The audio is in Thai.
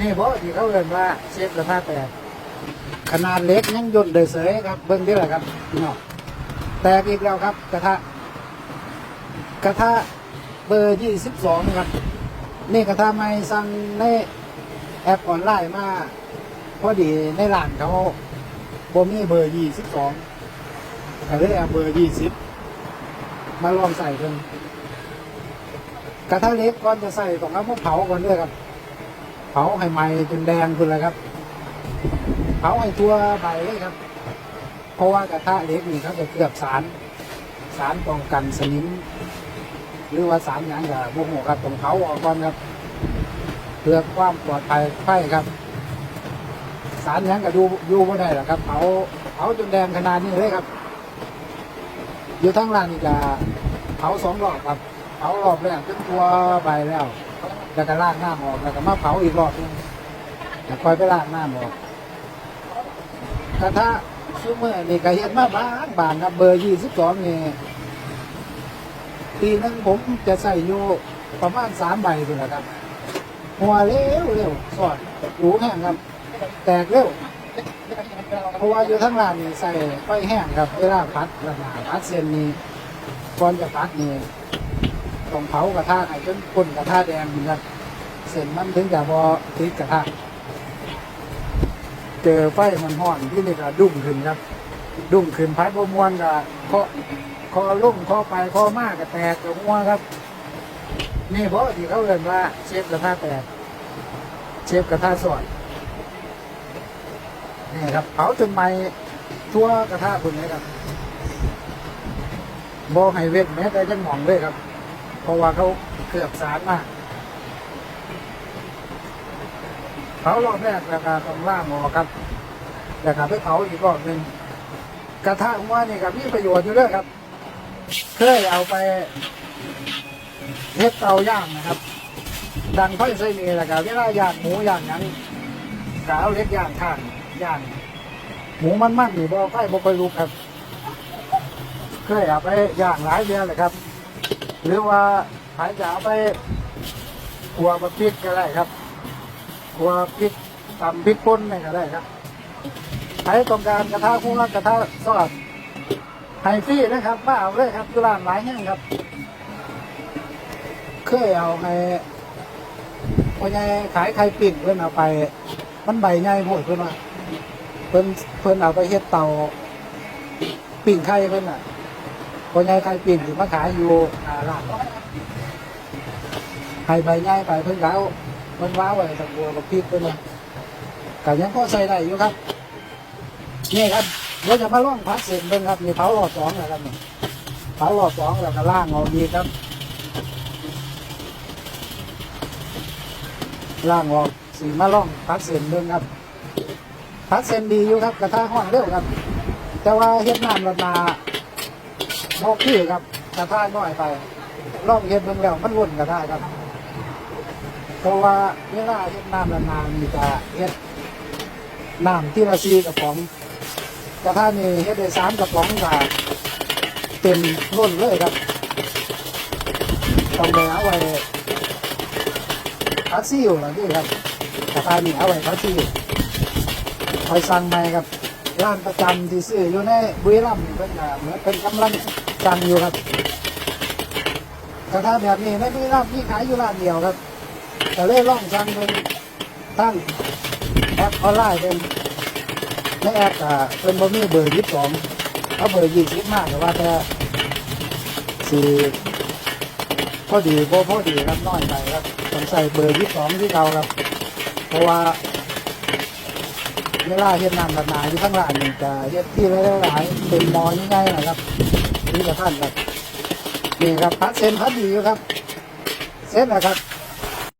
นี่เพราะที่เขาเรียนว่าเชฟกระทะแตกขนาดเล็กยังย่นเลยเสยครับเบิ้งเดียวแหละครับพี่น้องแตกอีกแล้วครับกระทะกระทะเบอร์ยี่สิบสองครับ นี่กระทะไม่สั่งในแอปออนไลน์มาพอดีในร้านเขาบ่มีเบอร์ยี่สิบสองก็เลยเอาเบอร์ยี่สิบมาลองใส่เพิ่งกระทะเล็กก่อนจะใส่ต้องเอามาเผาก่อนด้วยครับ เผาให้ไหม้จนแดงคุณเลยครับ เผาให้ทั่วใบเลยครับ เพราะว่ากระทะเล็กนี่ครับจะเคลือบสาร สารป้องกันสนิม หรือว่าสารหยังกับบุ้งครับต้องเผาออกก่อนครับเพื่อความปลอดภัยไฟครับ สารยังกับดูยู่ไม่ได้หรอกครับเผาเผาจนแดงขนาดนี้เลยครับ อยู่ทั้งร้านนี่จะเผาสองรอบครับเผารอบแรกจนตัวใบแล้ว แล้วก็ลากน้ำออกแล้วก็มาเผาอีกรอบหนึงแล้วคอยไปลากน้ำออกกระทะซูเมอร์นี่ก็เห็นมาบางบางครับเบอร์ยี่สิบสองนี่ปีนึงผมจะใส่อยู่ประมาณสามใบนี่แหละครับ หัวเร็วเร็วสอดหูแห้งครับ แตกเร็วเพราะว่าอยู่ทั้งร้านนี่ใส่ไฟแห้งครับเวลาพัดระนาพัดเส้นนี้ก่อนจะพัดนี่ ต้องเผากระทะให้จนก้นกระทะแดงนี่ครับเส้นมันถึงจะพอติดกระทะเจอไฟมันห่อนที่นี่ก็ดุ้งขึ้นครับ ดุ้งขึ้นพัดบมวนก็เคาะคอลุ่มคอไปคอมากก็แตกกับหัวครับ นี่เพราะที่เขาเรียนว่าเชฟกระทะแตกเชฟกระทะสดนี่ครับเผาจนไหม้ทั่วกระทะคุณเลยครับบอให้เว้นแม้แต่จังหมองเลยครับ เพราะว่าเขาเคลือบสารมากเผารอบแรกแล้วก็ต้องล่างออครับแล้วก็ไปเผาอีกรอบหนึ่งกระทะหัวนี่ครับมีประโยชน์อยู่ด้วยครับ เคยเอาไปเฮ็ดเตาย่างนะครับ ดังไฟใส่นี่แหละครับเวลาย่างหมูย่างยังกเอาเล็กย่างข้างย่าง หมูมันมันๆนี่บ่ไฟบ่ค่อยลุกครับ เคยเอาไปย่างหลายเดือนเลยครับ หรือว่าใครจะเอาไปขัวบะพริกก็ได้ครับขัวพริกตำพริกป่นนี่ก็ได้ครับใครต้องการกระทะคู่กระทะซอสไฮฟรี่นะครับมาเอาเลยครับที่ร้านหลายแห่งครับ เคยเอาไปพ่อใหญ่ขายไข่ปิ้งเพิ่นเอาไป มันใบใหญ่โพดเพิ่นว่าเพิ่นเพิ่นเอาไปเฮ็ดเตาปิ้งไข่เพิ่นน่ะ พ่อใหญ่ไข่ปิ้งที่มาขายอยู่หน้าร้านไข่ใบใหญ่ไปเพิ่นก็เอามันว้าวไว้ตะบัวกับพริกเพิ่นน่ะก็ยังพอใส่ได้อยู่ครับ นี่ครับเดี๋ยวจะมาล่องพัดเสร็จเบิ่งครับนี่เผาหลอดสองแล้วครับนี่เผาหลอดสองแล้วก็ล่างเอาดีครับล่างออกสีมาล่องพัดเส้นเบิ่งครับพัดเส้นดีอยู่ครับกระทะห้อนเร็วครับ แต่ว่าเฮ็ดน้ำระนา บกที่ครับกระทะน้อยไปล่องเฮ็ดเบิ่งแล้วมันวนกระทะครับ เพราะว่าเวลาเฮ็ดน้ำระนามีจะเฮ็ดน้ำที่ละซีกระป๋อง กระทะนี่เฮ็ดได้สามกระป๋องก็เต็มล้นเลยครับต้องไปเอาไว้พักซี่อยู่หลังที่ครับกระทานี่เอาไว้พักซี่คอยสั่งใหม่ครับร้านประจำที่ซื้ออยู่ในบุรีรัมย์เป็นเหมือนเป็นกำลัง สั่งอยู่ครับกระทะแบบนี้ในบุรีรัมย์มีขายอยู่ร้านเดียวครับ แต่เลยล่องสั่งเป็นทั้งแอปออนไลน์เป็นในแอปอ่าเป็นบะหมี่เบอร์ยี่สิบสองเอาเบอร์ยี่สิบมากแต่ว่าแต่สี่พอดีพอพอดีครับน้อยไปครับผมใส่เบอร์ยี่สองที่เก่าครับ เพราะว่า เวลาเฮ็ดน้ำระนาอยู่ข้างล่างนี่จะเฮ็ดที่หลายๆเป็นมอง่ายๆนะครับนี่กับท่านครับนี่ครับพัดเส้นพัดดีอยู่ครับ เส้นนะครับ